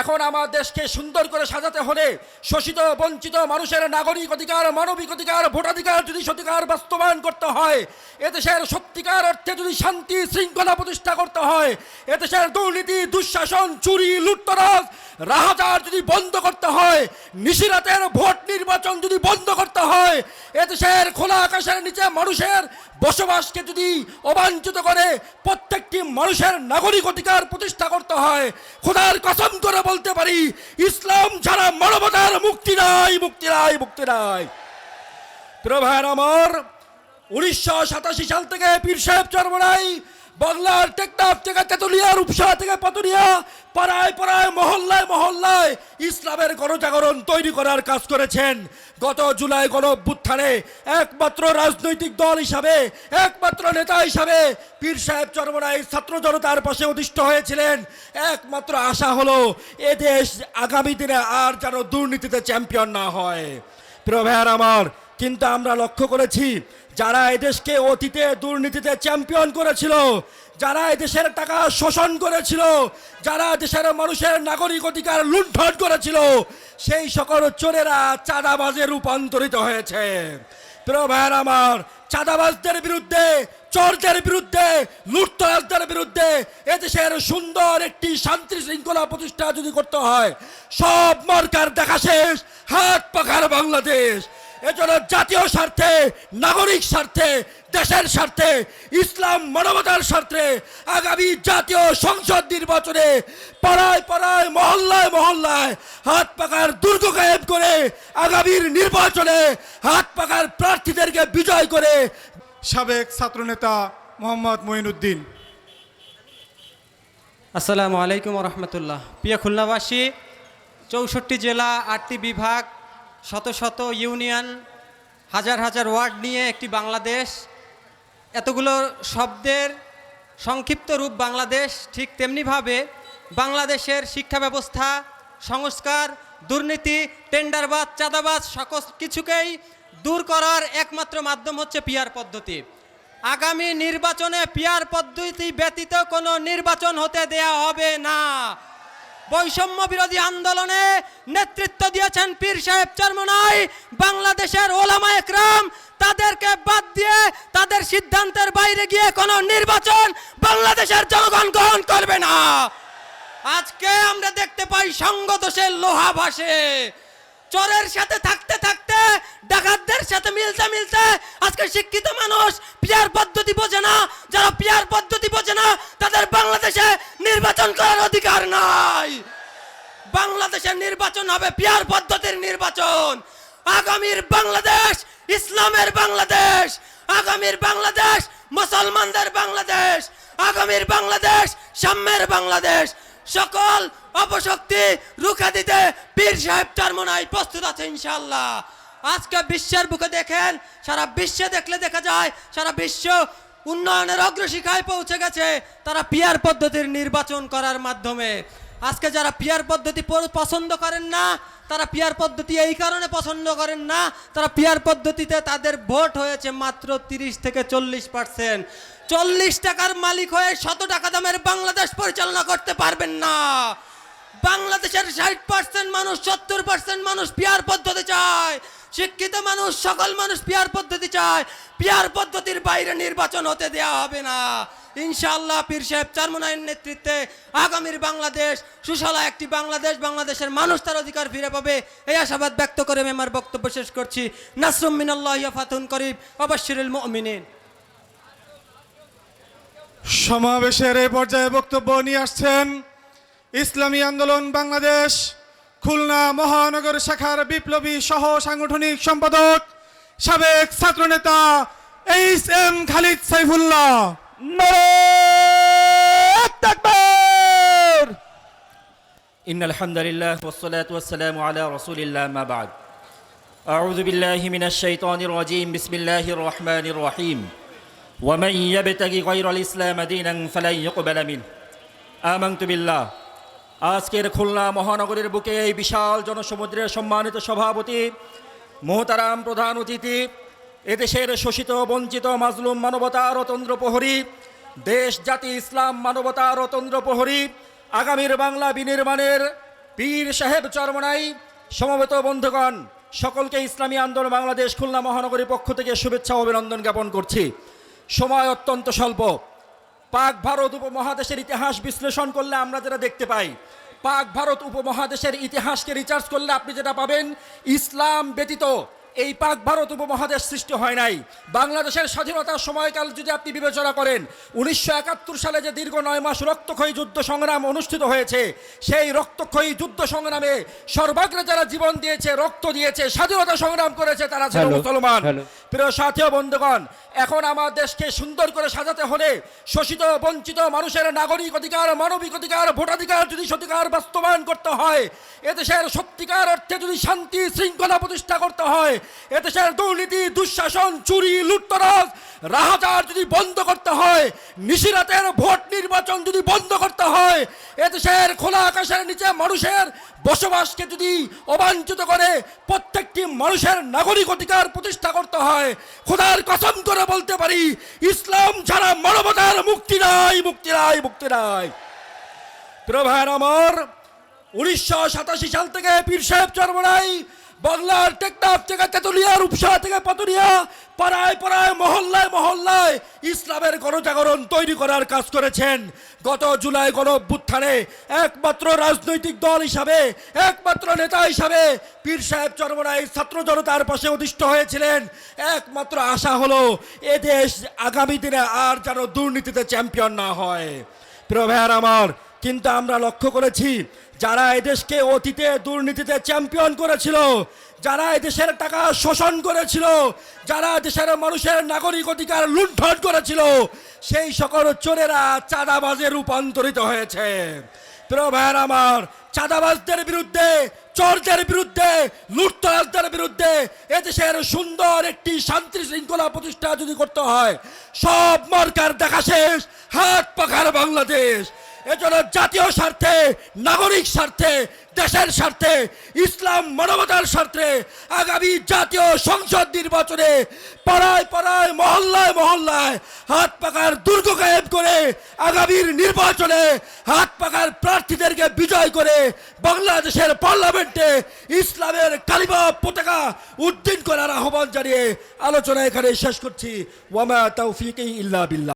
এখন আমার দেশকে সুন্দর করে সাজাতে হলে শোষিত, বঞ্চিত মানুষের নাগরিক অধিকার, মানবিক অধিকার, ভোটাধিকার যদি সত্যিকার বাস্তবায়ন করতে হয়, এদেশের সত্যিকার অর্থে যদি শান্তি শৃঙ্খলা প্রতিষ্ঠা করতে হয়, এদেশের দুর্নীতি, দুঃশাসন, চুরি, লুটতরাজ রাহাজার যদি বন্ধ করতে হয়, নিশিরাতের ভোট নির্বাচন যদি বন্ধ করতে হয়, এদেশের খোলা আকাশের নিচে মানুষের বসবাসকে যদি অবাঞ্ছিত করে প্রত্যেকটি মানুষের নাগরিক অধিকার প্রতিষ্ঠা করতে হয়, খোদার কসম করে বলতে পারি, ইসলাম ছাড়া মানবতার মুক্তি নাই মুক্তি নাই মুক্তি নাই। প্রভার আমার, উনিশশো সাতাশি সাল থেকে পীর সাহেব চরমরাই বাংলার টেকনাফ থেকে তেতুলিয়া, রূপসা থেকে পাতুরিয়া পাড়ায় পাড়ায়, মহল্লায় মহল্লায় ইসলামের গণজাগরণ তৈরি করার কাজ করেছেন। গত জুলাই গণ অভ্যুত্থানে একমাত্র রাজনৈতিক দল হিসাবে, একমাত্র নেতা হিসাবে পীর সাহেব চরমরাই ছাত্র জনতার পাশে অধিষ্ঠ হয়েছিলেন। একমাত্র আশা হলো, এ দেশ আগামী দিনে আর যেন দুর্নীতিতে চ্যাম্পিয়ন না হয়। প্রিয় ভাইয়ার আমার, কিন্তু আমরা লক্ষ্য করেছি, যারা এদেশকে অতীতে দুর্নীতিতে চ্যাম্পিয়ন করেছিল যারা দেশের টাকা শোষণ করেছিল, যারা দেশের মানুষের নাগরিক অধিকার লুণ্ঠন করেছিল, সেই সকল চোরেরা চাঁদাবাজে রূপান্তরিত হয়েছে। প্রিয় আমার, চাঁদাবাজদের বিরুদ্ধে, চোরদের বিরুদ্ধে, লুটতরাজদের বিরুদ্ধে এদেশের সুন্দর একটি শান্তি শৃঙ্খলা প্রতিষ্ঠা যদি করতে হয়, সব মার্কার দেখা শেষ, হাত পাখার বাংলাদেশ। এজন্য জাতীয় স্বার্থে নাগরিক স্বার্থে দেশের স্বার্থে ইসলাম মানবতার স্বার্থে আগামী জাতীয় সংসদ নির্বাচনে পাড়ায় পাড়ায় মহল্লায় মহল্লায় হাত পাকার দুর্গ গায়েব করে আগামীর নির্বাচনে হাত পাকার প্রার্থীদেরকে বিজয় করে সাবেক ছাত্রনেতা মোহাম্মদ মঈনুদ্দিন। আসসালামু আলাইকুম রহমতুল্লাহ। প্রিয় খুলনাবাসী চৌষট্টি জেলা আটটি বিভাগ শত শত ইউনিয়ন, হাজার হাজার ওয়ার্ড নিয়ে একটি বাংলাদেশ। এতগুলো শব্দের সংক্ষিপ্ত রূপ বাংলাদেশ ঠিক তেমনিভাবে বাংলাদেশের শিক্ষা ব্যবস্থা, সংস্কার, দুর্নীতি টেন্ডারবাজ চাঁদাবাজ সকল কিছুকেই দূর করার একমাত্র মাধ্যম হচ্ছে পিয়ার পদ্ধতি। আগামী নির্বাচনে পিয়ার পদ্ধতি ব্যতীত কোনো নির্বাচন হতে দেয়া হবে না। বৈষম্য বিরোধী আন্দোলনে নেতৃত্ব দিয়েছেন পীর সাহেব চর্মনাই। বাংলাদেশের ওলামা একরাম, তাদেরকে বাদ দিয়ে তাদের সিদ্ধান্তের বাইরে গিয়ে কোনো নির্বাচন বাংলাদেশের জনগণ গ্রহণ করবে না। আজকে আমরা দেখতে পাই সঙ্গদোষের লোহা ভাসে চোরের সাথে থাকতে থাকতে, ডাকাতদের সাথে মিলতে মিলতে আজকে শিক্ষিত মানুষ পিয়ার পদ্ধতি বোঝে না। যারা পিয়ার পদ্ধতি বোঝে না, তাদের বাংলাদেশে নির্বাচন করার অধিকার নাই। বাংলাদেশের নির্বাচন হবে পিয়ার পদ্ধতির নির্বাচন। আগামীর বাংলাদেশ ইসলামের বাংলাদেশ। আগামীর বাংলাদেশ মুসলমানদের বাংলাদেশ। আগামীর বাংলাদেশ সাম্যের বাংলাদেশ। সকল অপশক্তি রুখে দিতে পীর সাহেব টারমোনাই প্রস্তুত আছে ইনশাল্লাহ আজকে বিশ্বের বুকে দেখেন, সারা বিশ্বে দেখলে দেখা যায়, সারা বিশ্ব উন্নয়নের অগ্রশিখায় পৌঁছে গেছে, তারা পিয়ার পদ্ধতির নির্বাচন করার মাধ্যমে। আজকে যারা পিয়ার পদ্ধতি পছন্দ করেন না, তারা পিয়ার পদ্ধতি এই কারণে পছন্দ করেন না, তারা পিয়ার পদ্ধতিতে তাদের ভোট হয়েছে মাত্র তিরিশ থেকে চল্লিশ পার্সেন্ট। চল্লিশ টাকার মালিক হয়ে শত টাকা দামের বাংলাদেশ পরিচালনা করতে পারবেন না। বাংলাদেশের ষাট পার্সেন্ট মানুষ, সত্তর পার্সেন্ট মানুষ পিয়ার পদ্ধতি চায়। শিক্ষিত মানুষ, সকল মানুষ পিয়ার পদ্ধতি চায়। পিয়ার পদ্ধতির বাইরে নির্বাচন হতে দেওয়া হবে না। ইনশাআল্লাহ পীর সাহেব চারমোনাইয়ের নেতৃত্বে আগামীর বাংলাদেশ, সুশালা একটি বাংলাদেশ, বাংলাদেশের মানুষ তার অধিকার ফিরে পাবে। এই আশাবাদ ব্যক্ত করে আমি আমার বক্তব্য শেষ করছি। নাসরুম মিনাল্লাহ ফাতুন করিব অবশ্যিরুল মুমিনিন। সমাবেশের এই পর্যায়ে বক্তব্য নিয়ে আসছেন ইসলামী আন্দোলন বাংলাদেশ খুলনা মহানগর শাখার বিপ্লবী সহ সাংগঠনিক সম্পাদক সাবেক ছাত্রনেতা এইচ এম খালিদ সাইফুল্লাহ إن الحمد لله والصلاة والسلام على رسول الله ما بعد أعوذ بالله من الشيطان الرجيم بسم الله الرحمن الرحيم ومن يبتغي غير الإسلام دينا فلن يقبل منه آمنت بالله আজকের খুলনা মহানগরের বুকে এই বিশাল জনসমুদ্রের সম্মানিত সভাপতি মোহতারাম প্রধান অতিথি এদেশের শোষিত বঞ্চিত মাজলুম মানবতা রতন্দ্র প্রহরী দেশ জাতি ইসলাম মানবতা রতন্দ্র প্রহরী আগামীর বাংলা বিনির্মাণের পীর সাহেব চরমনাই সমবেত বন্ধুগণ সকলকে ইসলামী আন্দোলন বাংলাদেশ খুলনা মহানগরীর পক্ষ থেকে শুভেচ্ছা ও অভিনন্দন জ্ঞাপন করছি সময় অত্যন্ত স্বল্প। পাক ভারত উপমহাদেশের ইতিহাস বিশ্লেষণ করলে আমরা যেটা দেখতে পাই পাক ভারত উপমহাদেশের ইতিহাসকে রিচার্জ করলে আপনি যেটা পাবেন ইসলাম ব্যতীত এই পাক ভারত উপমহাদেশ সৃষ্টি হয় নাই। বাংলাদেশের স্বাধীনতার সময়কাল যদি আপনি বিবেচনা করেন উনিশশো একাত্তর সালে যে দীর্ঘ নয় মাস রক্তক্ষয়ী যুদ্ধ সংগ্রাম অনুষ্ঠিত হয়েছে সেই রক্তক্ষয়ী যুদ্ধ সংগ্রামে সর্বাগ্রে যারা জীবন দিয়েছে রক্ত দিয়েছে স্বাধীনতা সংগ্রাম করেছে তারা ছিল মুসলমান. প্রিয় সাথী বন্ধুগণ, এখন আমার দেশকে সুন্দর করে সাজাতে হলে শোষিত, বঞ্চিত মানুষের নাগরিক অধিকার, মানবিক অধিকার, ভোটাধিকার যদি সত্যিকার বাস্তবায়ন করতে হয়, এদেশের সত্যিকার অর্থে যদি শান্তি শৃঙ্খলা প্রতিষ্ঠা করতে হয়, এদেশের দুর্নীতি, দুঃশাসন, চুরি, লুটতরাজ, রাহাজার যদি বন্ধ করতে হয়, নিশিরাতের ভোট নির্বাচন যদি বন্ধ করতে হয়, এদেশের খোলা আকাশের নিচে মানুষের বসবাসকে যদি অবাঞ্ছিত করে প্রত্যেকটি মানুষের নাগরিক অধিকার প্রতিষ্ঠা করতে হয়, খোদার কসম করে বলতে পারি, ইসলাম ছাড়া মানবতার মুক্তি নাই মুক্তি নাই মুক্তি নাই। প্রভার আমার উনিশশো সাতাশি সাল থেকে পীর সাহেব চরমরাই বাংলার টেকনাফ থেকে তেতুলিয়া, রূপসা থেকে পাতুরিয়া, পাড়ায় পাড়ায়, মহল্লায় মহল্লায় ইসলামের গণজাগরণ তৈরি করার কাজ করেছেন। গত জুলাই গণ একমাত্র রাজনৈতিক দল হিসাবে, একমাত্র নেতা হিসাবে পীর সাহেব চরমরাই ছাত্র জনতার পাশে অধিষ্ঠ হয়েছিলেন। একমাত্র আশা হলো এদেশ আগামী দিনে আর যেন দুর্নীতিতে চ্যাম্পিয়ন না হয়। প্রিয় ভাইয়ার আমার, কিন্তু আমরা লক্ষ্য করেছি যারা এদেশকে অতীতে দুর্নীতিতে চ্যাম্পিয়ন করেছিল, যারা এদেশের টাকা শোষণ করেছিল, যারা দেশের মানুষের নাগরিক অধিকার লুণ্ঠন করেছিল, সেই সকল চোরেরা চাঁদাবাজে রূপান্তরিত হয়েছে। প্রিয় আমার, চাঁদাবাজদের বিরুদ্ধে, চোরদের বিরুদ্ধে, লুটতরাজদের বিরুদ্ধে এদেশের সুন্দর একটি শান্তি শৃঙ্খলা প্রতিষ্ঠা যদি করতে হয়, সব মার্কার দেখা শেষ, হাত পাখার বাংলাদেশ। এজন্য জাতীয় স্বার্থে, নাগরিক স্বার্থে, দেশের স্বার্থে, ইসলাম মানবতার স্বার্থে আগামী জাতীয় সংসদ নির্বাচনে পাড়ায় পাড়ায়, মহল্লায় মহল্লায় হাত পাকার দুর্গ গায়েব করে আগামীর নির্বাচনে হাত পাকার প্রার্থীদেরকে বিজয় করে বাংলাদেশের পার্লামেন্টে ইসলামের কালিমা পতাকা উদ্দিন করার আহ্বান জানিয়ে আলোচনা এখানে শেষ করছি। ওয়ামা তৌফিক ইল্লা বিল্লাহ।